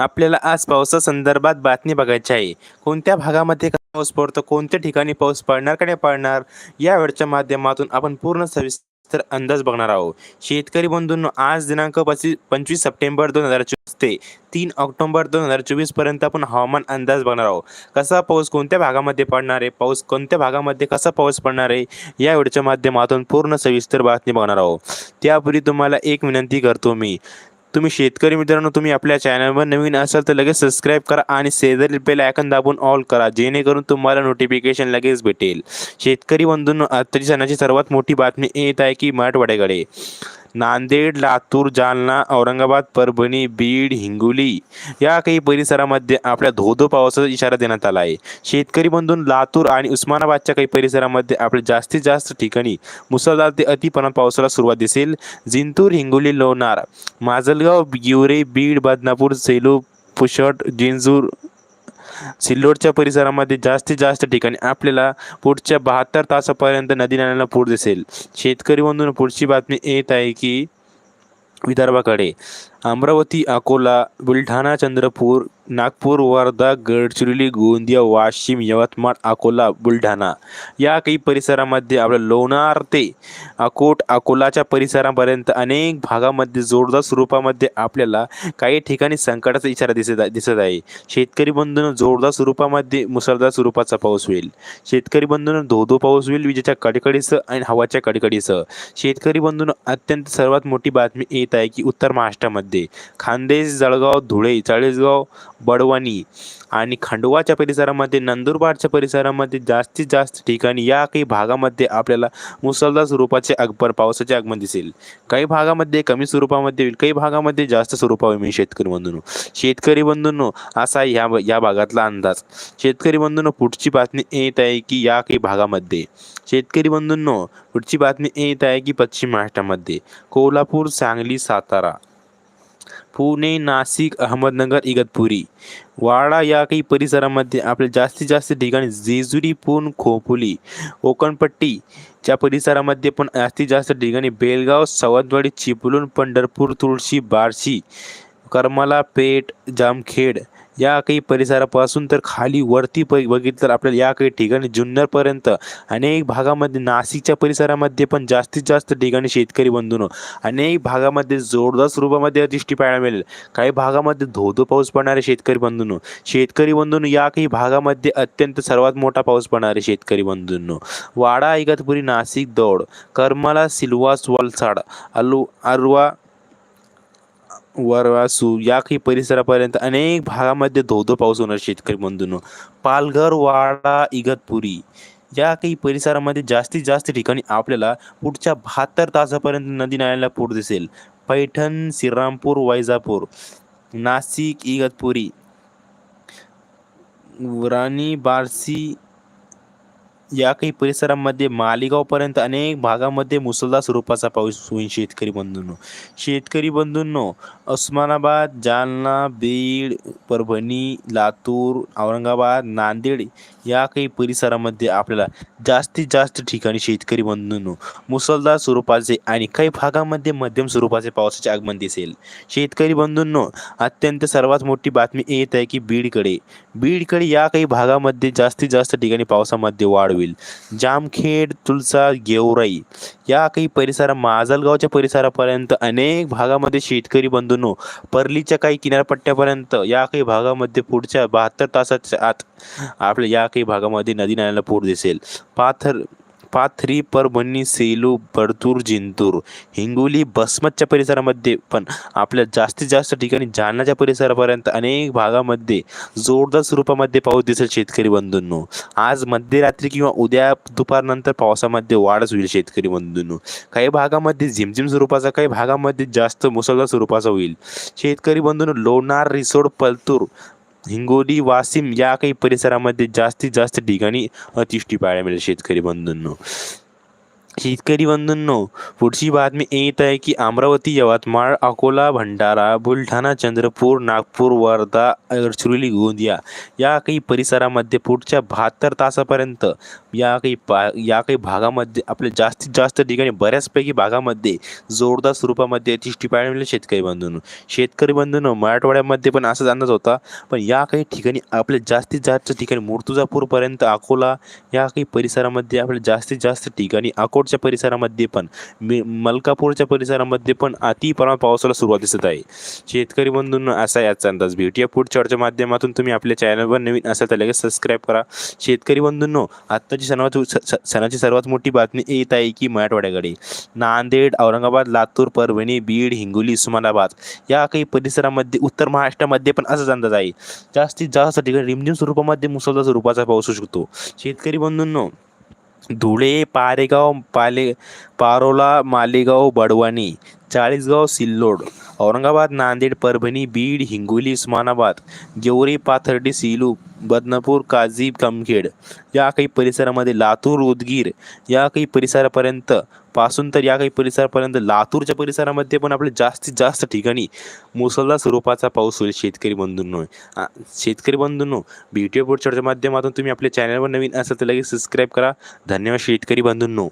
आपल्याला आज पावसा संदर्भात बातमी बघायची आहे. कोणत्या भागामध्ये पाऊस पडतो कोणत्या ठिकाणी पाऊस पडणार का नाही पडणार या वेळच्या माध्यमातून आपण पूर्ण सविस्तर अंदाज बघणार आहोत. शेतकरी बंधूंनो आज दिनांक पस्तीस पंचवीस सप्टेंबर दोन हजार चोवीस ते तीन ऑक्टोबर दोन हजार चोवीसपर्यंत आपण हवामान अंदाज बघणार आहोत. कसा पाऊस कोणत्या भागामध्ये पडणार आहे पाऊस कोणत्या भागामध्ये कसा पाऊस पडणार आहे या व्हिडिओच्या माध्यमातून पूर्ण सविस्तर बातमी बघणार आहोत. त्यापूर्वी तुम्हाला एक विनंती करतो मी तुम्ही शेतकरी मित्रांनो तुम्ही आपल्या चॅनलवर नवीन असाल तर लगेच सबस्क्राईब करा आणि शेजारील बेल आयकन दाबून ऑल करा जेणेकरून तुम्हाला नोटिफिकेशन लगेच भेटेल. शेतकरी बंधूंनो आजची सणाची सर्वात मोठी बातमी येत आहे की मराठवाड्याकडे. नांदेड लातूर जालना औरंगाबाद परभणी बीड हिंगोली या काही परिसरामध्ये आपल्या धोधो पावसाचा इशारा देण्यात आला आहे. शेतकरी बंधून लातूर आणि उस्मानाबादच्या काही परिसरामध्ये आपल्या जास्तीत जास्त ठिकाणी मुसळधार ते अतिपणा पावसाला सुरुवात दिसेल. जिंतूर हिंगोली लोणार माजलगाव गिवरे बीड बदनापूर सेलू पुषट जिंजूर सिल्लोडच्या परिसरामध्ये जास्तीत जास्त ठिकाणी आपल्याला पुढच्या बहात्तर तासापर्यंत नदी नाल्यांना पूर दिसेल. शेतकरी बंधून पुढची बातमी येत आहे की विदर्भाकडे. अमरावती अकोला बुलढाणा चंद्रपूर नागपूर वर्धा गडचिरोली गोंदिया वाशिम यवतमाळ अकोला बुलढाणा. या काही परिसरामध्ये आपलं लोणार ते अकोट अकोलाच्या परिसरापर्यंत अनेक भागामध्ये जोरदार स्वरूपामध्ये आपल्याला काही ठिकाणी संकटाचा इशारा दिसत दिसत आहे. शेतकरी बंधून जोरदार स्वरूपामध्ये मुसळधार स्वरूपाचा पाऊस होईल. शेतकरी बंधूंनो धोधो पाऊस होईल विजेच्या कडकडीसह आणि हवाच्या कडकडीसह. शेतकरी बंधून अत्यंत सर्वात मोठी बातमी येत आहे की उत्तर महाराष्ट्रामध्ये. खानदेश जळगाव धुळे चाळीसगाव बडवानी आणि खंडवाच्या परिसरामध्ये नंदुरबारच्या परिसरामध्ये जास्तीत जास्त ठिकाणी या काही भागामध्ये आपल्याला मुसळधार स्वरूपाचे अकबर पावसाचे आगमन दिसेल. काही भागामध्ये कमी स्वरूपामध्ये होईल काही भागामध्ये जास्त स्वरूपावर मी शेतकरी बंधूंनो. शेतकरी बंधूंनो असा आहे ह्या या भागातला अंदाज. शेतकरी बंधूंनो पुढची बातमी येत आहे की या काही भागामध्ये. शेतकरी बंधूंनो पुढची बातमी येत आहे की पश्चिम महाराष्ट्रामध्ये. कोल्हापूर सांगली सातारा. पुणे नाशिक अहमदनगर इगतपुरी. वाडा या काही परिसरामध्ये आपल्या जास्तीत जास्त ठिकाणी जेजुरी पूर्ण खोपोली कोकणपट्टी च्या परिसरामध्ये पण जास्तीत जास्त ठिकाणी बेलगाव सावंतवाडी चिपळूण पंढरपूर तुळशी बार्शी करमाला पेठ जामखेड या काही परिसरापासून तर खाली वरती प बघितलं तर आपल्याला या काही ठिकाणी जुन्नरपर्यंत अनेक भागामध्ये नाशिकच्या परिसरामध्ये पण जास्तीत जास्त ठिकाणी शेतकरी बंधून अनेक भागामध्ये जोरदार स्वरूपामध्ये अतिष्ठी पाहायला मिळेल. काही भागामध्ये धोधो पाऊस पडणारे शेतकरी बंधूंनो शेतकरी बंधूंनो या काही भागामध्ये अत्यंत सर्वात मोठा पाऊस पडणारे शेतकरी बंधूंनो वाडा इगतपुरी नाशिक दौड करमाला सिल्वास वलसाड अलू अरवा वरवासू या काही परिसरापर्यंत अनेक भागामध्ये धोधो पाऊस होणार शेतकरी बंधूंनो पालघर वाडा इगतपुरी या काही परिसरामध्ये जास्तीत जास्त ठिकाणी आपल्याला पुढच्या बहात्तर तासापर्यंत नदी नाल्याला पूर दिसेल. पैठण श्रीरामपूर वैजापूर नाशिक इगतपुरी राणी बारसी या काही परिसरामध्ये मालेगावपर्यंत अनेक भागामध्ये मुसळधार स्वरूपाचा पाऊस होईल शेतकरी बंधूंनो. शेतकरी बंधूंनो उस्मानाबाद जालना बीड परभणी लातूर औरंगाबाद नांदेड या काही परिसरामध्ये आपल्याला जास्तीत जास्त ठिकाणी शेतकरी बंधूंनो मुसळधार स्वरूपाचे आणि काही भागामध्ये मध्यम स्वरूपाचे पावसाचे आगमन दिसेल. शेतकरी बंधूंनो अत्यंत सर्वात मोठी बातमी येत आहे की बीडकडे बीडकडे या काही भागामध्ये जास्तीत जास्त ठिकाणी पावसामध्ये वाढ होईल. जामखेड तुलसा गेवराई या काही परिसरा माजलगावच्या परिसरापर्यंत अनेक भागामध्ये शेतकरी बंधूंनो परलीच्या काही किनारपट्ट्यापर्यंत या काही भागामध्ये पुढच्या बहात्तर तासाच्या आत आपल्या या काही भागामध्ये नदी नाल्याला पूर दिसेल. पाथर पाथरी परभणी सेलू बडतूर जिंतूर हिंगोली बसमतच्या परिसरामध्ये पण आपल्या जास्तीत जास्त ठिकाणी जालनाच्या परिसरापर्यंत अनेक भागामध्ये जोरदार स्वरूपामध्ये पाऊस दिसेल शेतकरी बंधूंनो. आज मध्यरात्री किंवा उद्या दुपारनंतर पावसामध्ये वाढच होईल शेतकरी बंधूंनो. काही भागामध्ये झिमझिम स्वरूपाचा काही भागामध्ये जास्त मुसळधार स्वरूपाचा होईल. शेतकरी बंधूंनो लोणार रिसोड पलतूर हिंगोली वाशिम या काही परिसरामध्ये जास्तीत जास्त ठिकाणी अतिवृष्टी पाहायला मिळेल शेतकरी बंधूंनो. शेतकरी बंधूंनो पुढची बातमी येत आहे की अमरावती यवतमाळ अकोला भंडारा बुलढाणा चंद्रपूर नागपूर वर्धा गडचिरोली गोंदिया या काही परिसरामध्ये पुढच्या बहात्तर तासापर्यंत या काही पा या काही भागामध्ये आपल्या जास्तीत जास्त ठिकाणी बऱ्याचपैकी भागामध्ये जोरदार स्वरूपामध्ये अतिष्ठी पाहायला मिळेल शेतकरी बंधूंनो. शेतकरी बंधूंनो मराठवाड्यामध्ये पण असाच अंदाज होता पण या काही ठिकाणी आपल्या जास्तीत जास्त ठिकाणी मुर्तुजापूरपर्यंत अकोला या काही परिसरामध्ये आपल्या जास्तीत जास्त ठिकाणी अकोट अकोटच्या परिसरामध्ये पण मी मलकापूरच्या परिसरामध्ये पण अति प्रमाणात पावसाला सुरुवात दिसत आहे. शेतकरी बंधूंना असा याचा अंदाज. भेटूया पुढच्या चर्चेच्या माध्यमातून. तुम्ही आपल्या चॅनलवर नवीन असाल तर लगेच सबस्क्राईब करा. शेतकरी बंधूंनो आत्ताची सर्वात स- सणाची सर्वात मोठी बातमी येत आहे की मराठवाड्याकडे. नांदेड औरंगाबाद लातूर परभणी बीड हिंगोली उस्मानाबाद या काही परिसरामध्ये उत्तर महाराष्ट्रामध्ये पण असाच अंदाज आहे. जास्तीत जास्त ठिकाणी रिमझिम स्वरूपामध्ये मुसळधार स्वरूपाचा पाऊस होऊ शकतो. शेतकरी बंधूंनो धुळे पारेगाव पाले पारोला मालेगाव बडवानी चाळीसगाव सिल्लोड औरंगाबाद नांदेड परभणी बीड हिंगोली उस्मानाबाद गेवरी पाथर्डी सिलू बदनापूर काझी कमखेड या काही परिसरामध्ये लातूर उदगीर या काही परिसरापर्यंत पासून तर या काही परिसरापर्यंत लातूरच्या परिसरामध्ये पण आपल्या जास्तीत जास्त ठिकाणी मुसळधार स्वरूपाचा पाऊस होईल शेतकरी बंधूंनो. शेतकरी बंधूंनो व्हिडिओ पुढच्या माध्यमातून तुम्ही आपल्या चॅनलवर नवीन असाल तर लगेच सबस्क्राईब करा. धन्यवाद शेतकरी बंधूंनो.